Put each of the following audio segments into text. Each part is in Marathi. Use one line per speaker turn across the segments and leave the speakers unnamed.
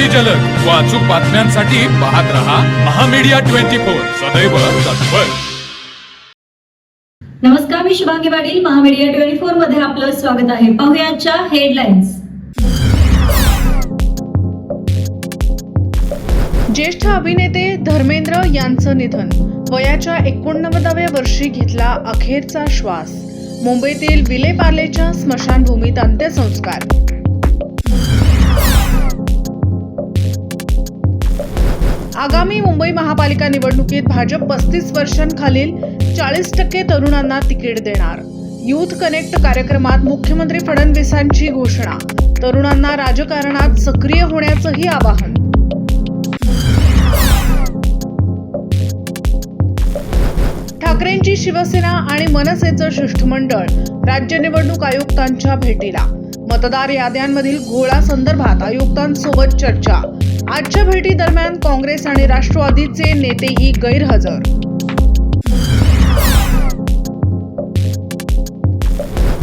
अगदी जलद. व अचूक बातम्यांसाठी पाहत रहा महामीडिया ट्वेंटी फोर. सदैव तत्पर.
नमस्कार मी शुभांगी पाटील. महामीडिया ट्वेंटी फोरमध्ये आपलं स्वागत आहे. पाहूया आजच्या हेडलाईन्स.
ज्येष्ठ अभिनेते धर्मेंद्र यांचं निधन. वयाच्या एकोणनव्वदाव्या वर्षी घेतला अखेरचा श्वास. मुंबईतील विलेपार्लेच्या स्मशानभूमीत अंत्यसंस्कार. आगामी मुंबई महापालिका निवडणुकीत भाजप पस्तीस वर्षांखालील चाळीस टक्के तरुणांना तिकीट देणार. युथ कनेक्ट कार्यक्रमात मुख्यमंत्री फडणवीसांची घोषणा. तरुणांना राजकारणात सक्रिय होण्याचंही आवाहन. ठाकरेंची शिवसेना आणि मनसेचं शिष्टमंडळ राज्य निवडणूक आयुक्तांच्या भेटीला. मतदार याद्यांमधील घोळा संदर्भात आयुक्तांसोबत चर्चा. आजच्या भेटी दरम्यान काँग्रेस आणि राष्ट्रवादीचे नेतेही गैरहजर.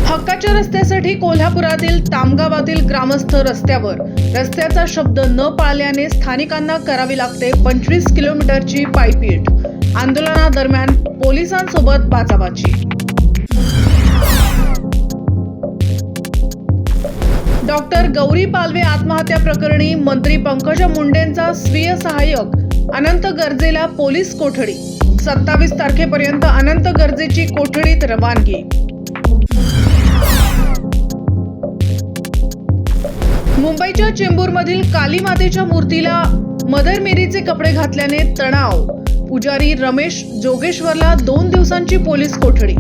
हक्काच्या रस्त्यासाठी कोल्हापुरातील तामगावातील ग्रामस्थ रस्त्यावर. रस्त्याचा शब्द न पाळल्याने स्थानिकांना करावी लागते पंचवीस किलोमीटरची पायपीट. आंदोलनादरम्यान पोलिसांसोबत बाचाबाची. डॉक्टर गौरी पालवे आत्महत्या प्रकरणी मंत्री पंकजा मुंडेंचा स्वीय सहाय्यक अनंत गरजेला पोलीस कोठडी. सत्तावीस तारखेपर्यंत अनंत गरजेची कोठडीत रवानगी. मुंबईच्या चेंबूरमधील काली मातेच्या मूर्तीला मदर मेरीचे कपडे घातल्याने तणाव. पुजारी रमेश जोगेश्वरला दोन दिवसांची पोलीस कोठडी.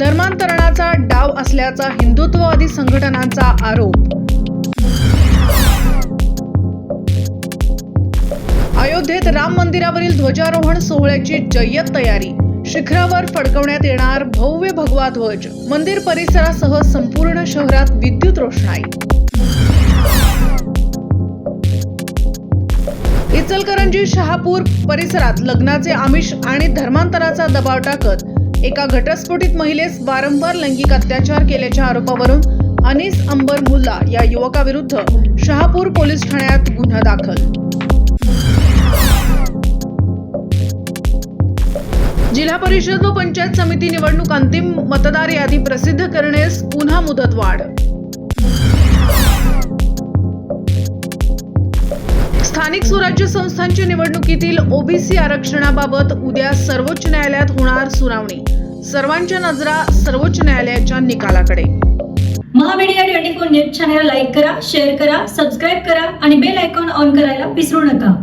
धर्मांतरणाचा डाव असल्याचा हिंदुत्ववादी संघटनांचा आरोप. अयोध्येत राम मंदिरावरील ध्वजारोहण सोहळ्याची जय्यत तयारी. शिखरावर फडकवण्यात येणार भव्य भगवा ध्वज. मंदिर परिसरासह संपूर्ण शहरात विद्युत रोषणाई. इचलकरंजी शहापूर परिसरात लग्नाचे आमिष आणि धर्मांतराचा दबाव टाकत एका घटस्फोटित महिलेस वारंवार लैंगिक अत्याचार केल्याच्या आरोपावरून अनिस अंबर मुल्ला या युवकाविरुद्ध शहापूर पोलीस ठाण्यात गुन्हा दाखल. जिल्हा परिषद व पंचायत समिती निवडणूक अंतिम मतदार यादी प्रसिद्ध करण्यास पुन्हा मुदतवाढ स्थानिक स्वराज्य संस्थांच्या निवडणुकीतील ओबीसी आरक्षणाबाबत उद्या सर्वोच्च न्यायालयात होणार सुनावणी. सर्वांच्या नजरा सर्वोच्च न्यायालयाच्या निकालाकडे.
Mahamedia twenty four news channel like करा शेअर करा सबस्क्राईब करा आणि बेल आयकॉन ऑन करायला विसरू नका.